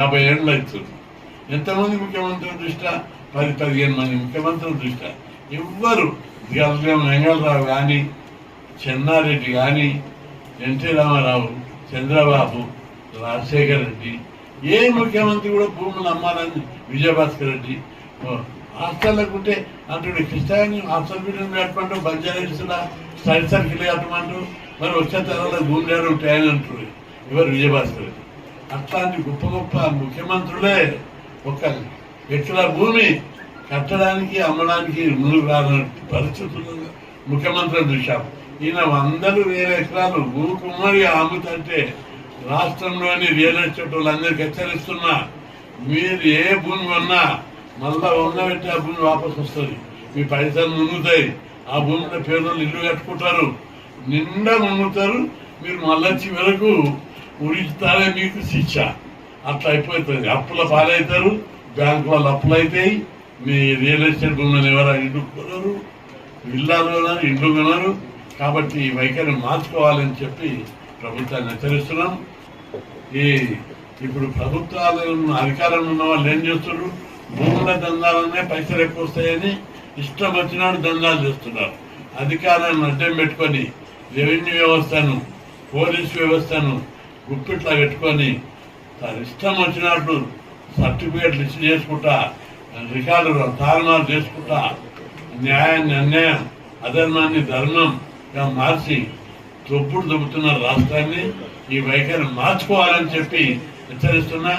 యాభై ఏళ్ళు అవుతుంది. ఎంతమంది ముఖ్యమంత్రుల దృష్ట్యా? పది పదిహేను మంది ముఖ్యమంత్రుల దృష్ట్యా? ఎవ్వరు. గల్గం వెంగళరావు కానీ చెన్నారెడ్డి కానీ ఎన్టీ రామారావు చంద్రబాబు రాజశేఖర రెడ్డి ఏ ముఖ్యమంత్రి కూడా భూములు అమ్మాలని విజయభాస్కర్ రెడ్డి హాస్టల్లోకి ఉంటే అంటుడు క్రిస్టాని హాస్టల్ బిల్డింగ్ కట్టమంటూ బంజారా సైడ్ సర్కిల్ కట్టమంటూ? మరి వచ్చే తరంలో భూమి ఉంటాయని అంటారు ఎవరు? విజయభాస్కర్ రెడ్డి. అట్లాంటి గొప్ప గొప్ప ముఖ్యమంత్రులే ఒక ఎక్కడ భూమి కట్టడానికి అమ్మడానికి ముందుకు రాని పరిస్థితుల్లో ముఖ్యమంత్రిని చూశాం. ఈయన వందలు వేల ఎకరాలు ఊకుమ్మడి అమ్ముతుంటే రాష్ట్రంలోని రియల్ ఎస్టేట్ వాళ్ళందరికీ హెచ్చరిస్తున్నా మీరు ఏ భూమి కొన్నా మళ్ళా ఉండబెట్టి ఆ భూమి వాపసు వస్తుంది. మీ పైసలు మునుగుతాయి. ఆ భూమిలో పేదలు ఇల్లు కట్టుకుంటారు. నిండా మునుగుతారు. మీరు మళ్ళా చివరకు ఉరిస్తారే మీకు శిక్ష. అట్లా అయిపోతుంది. అప్పుల పాలవుతారు బ్యాంకు వాళ్ళు అప్పులు అవుతాయి మీ రియల్ ఎస్టేట్ భూములను ఎవరైనా ఇండ్లు కొనరు ఇల్లాలు కొనరు ఇండ్లు కొనరు. కాబట్టి ఈ వైఖరిని మార్చుకోవాలని చెప్పి ప్రభుత్వాన్ని హెచ్చరిస్తున్నాం. ఈ ఇప్పుడు ప్రభుత్వాలు అధికారంలో ఉన్న వాళ్ళు ఏం చేస్తున్నారు? భూముల దందాలనే పైసలు ఎక్కువ వస్తాయని ఇష్టం వచ్చినాడు దందాలు చేస్తున్నారు. అధికారాన్ని అడ్డం పెట్టుకొని రెవెన్యూ వ్యవస్థను పోలీస్ వ్యవస్థను గుప్పిట్లా పెట్టుకొని తన ఇష్టం వచ్చినట్టు సర్టిఫికేట్లు ఇచ్చి చేసుకుంటా రికార్డు తారుమారు చేసుకుంటా న్యాయాన్ని అన్యాయం అధర్మాన్ని ధర్మంగా మార్చి తొప్పుడు దొబ్బుతున్న రాష్ట్రాన్ని ఈ వైఖరి మార్చుకోవాలని చెప్పి హెచ్చరిస్తున్నా.